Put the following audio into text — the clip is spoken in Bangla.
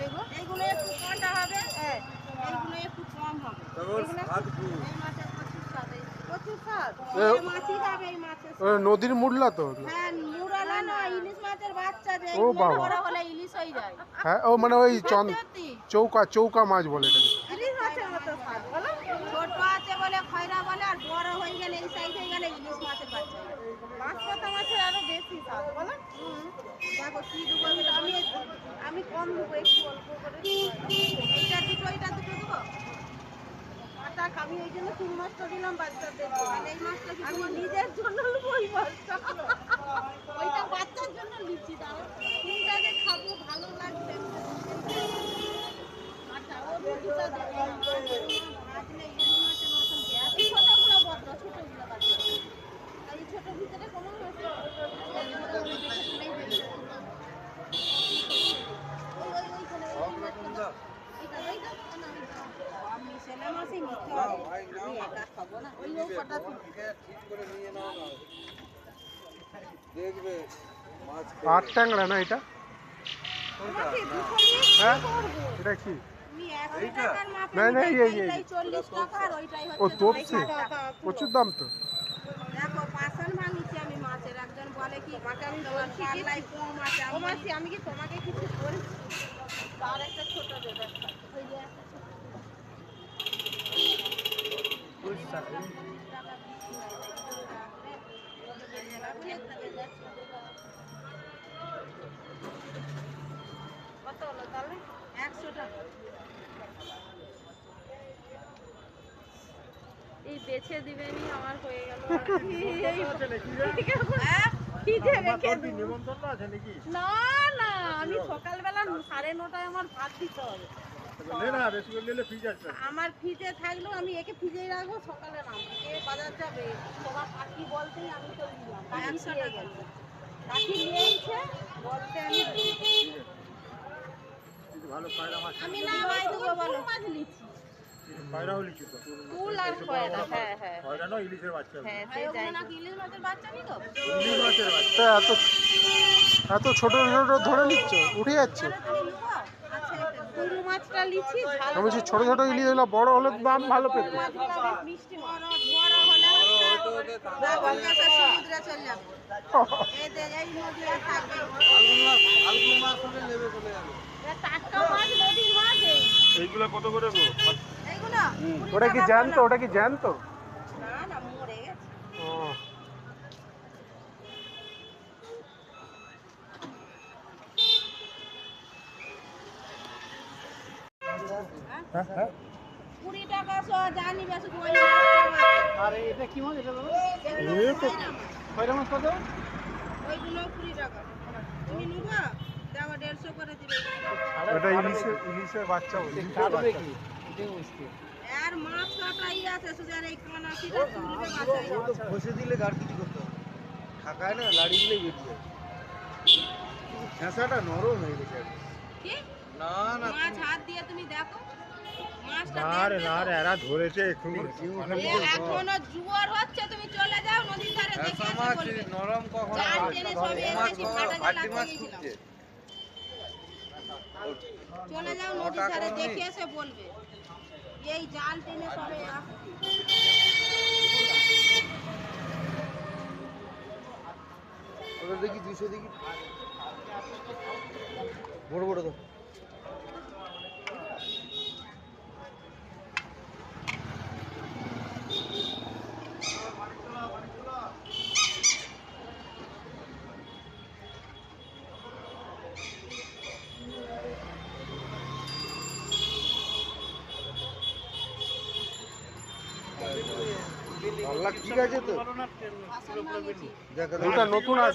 হবে গো এইগুলো একটু কাঁটা হবে? হ্যাঁ এইগুলো একটু কম হবে। এই মাছের প্রচুর স্বাদ প্রচুর স্বাদ। এই মাছই খাবে এই মাছের ও, নদীর মুড়লা তো? হ্যাঁ মুরালা না ইলিশ মাছের বাচ্চা যে ও বাবা। বড় হলে ইলিশ হয়ে যায়। হ্যাঁ ও মানে ওই চন চৌকা চৌকা মাছ বলে এটাকে। ইলিশ মাছের মতো স্বাদ বলো। ছোট আছে বলে খয়রা বলে আর বড় হয়ে গেলে এই সাইজ হয়ে গেলে ইলিশ মাছের বাচ্চা। যায়। পাঁচ মাছের বেশি স্বাদ বলো। দেখো কি দেবো আমি আমি আমি কম দেবো একটু অল্প করে এইটা দুটো এইটা দুটো দেবো? আটা আমি ওই জন্য তিন মাসটা দিলাম বাচ্চাদের জন্য। এই মাসটা আমি নিজের জন্য ওই মাছটা আট ট্যাংরা না এটা আমাকে দুশো নিয়ে কি হ্যাঁ? করবো? এটা কি আমি একশো এইটা? টাকার মাপে না, না, নিই, এই, এই, এই। এইটাই চল্লিশ টাকা আর ওইটাই ও হচ্ছে তোপসে ষাট টাকা। প্রচুর দাম তো দেখো পার্সেল ভাঙিছি আমি মাছের একজন বলে কি মাকে আমি বলছি কি লাই কম আছে আমি বলছি আমি কি তোমাকে কিছু বলছি তার একটা ছোট দেবে ওই যে একটা ছোট টাকা বেশি তাই তো টাকা করে। কত হলো তাহলে একশো এই বেছে দিবেনি আমার হয়ে গেল হ্যাঁ? না না আমি সকালবেলা সাড়ে নটায় আমার ভাত দিতে হবে আমার ফ্রিজে থাকলেও আমি একে ফ্রিজেই রাখব সকালে নামবো। এ বাজার যাবে সবার কাকি বলতেই আমি তো বলতে আমি না বলো মাছ আর হ্যাঁ হ্যাঁ। হ্যাঁ সেই যাই ইলিশ মাছের বাচ্চা নি তো তা এত এত ছোট ছোট ধরে নিচ্ছ উঠে যাচ্ছে। মাছটা ঝাল আমি বলছি ছোট ছোট ইলিশ হলো বড় হলে দাম ভালো পেত। মিষ্টি বড় কি হচ্ছে গঙ্গাসা সমুদ্রে চলে যাব এই যে এই নদী আর থাকবে ফাল্গুন মাস হলে নেবে চলে যাবে এটা টাটকা মাছ নদীর মাছ এই এইগুলো কত করে গো এইগুলো কুড়ি ওটা কি টাকা জ্যান্ত করে ওটা কি জ্যান্ত না না মরে গেছে ও হ্যাঁ হ্যাঁ কুড়ি টাকা শো জানি বেশ ওই এটা কি মাছ এটা দাদা এগুলো এ তো খয়রা মাছ। কত ওইগুলো কুড়ি টাকা তুমি নিবা দেখো দেড়শো করে দিবে ওটা ইলিশের ইলিশের বাচ্চা বলে আর মাছ কাটাই আছে শুধু আর এই কানাকিটা তুলবে বাঁচাই ও দিলে আর কিছু করতে থাকায় না লাড়ি দিলেই বেরিয়ে ফ্যাঁসাটা নরম হয়ে গেছে কি না না মাছ হাত দিয়ে তুমি দেখো এরা ধরেছে এখনও জোয়ার হচ্ছে তুমি চলে যাও নদীর ধারে দেখে মাছ বলবে। নরম কখন হয়? চলে যাও নদীর ধারে দেখে এসে বলবে। এই জাল টেনে সবে দেখি দুশো দেখি। বড় বড় তো ঠিক আছে তো? ওটা নতুন আছে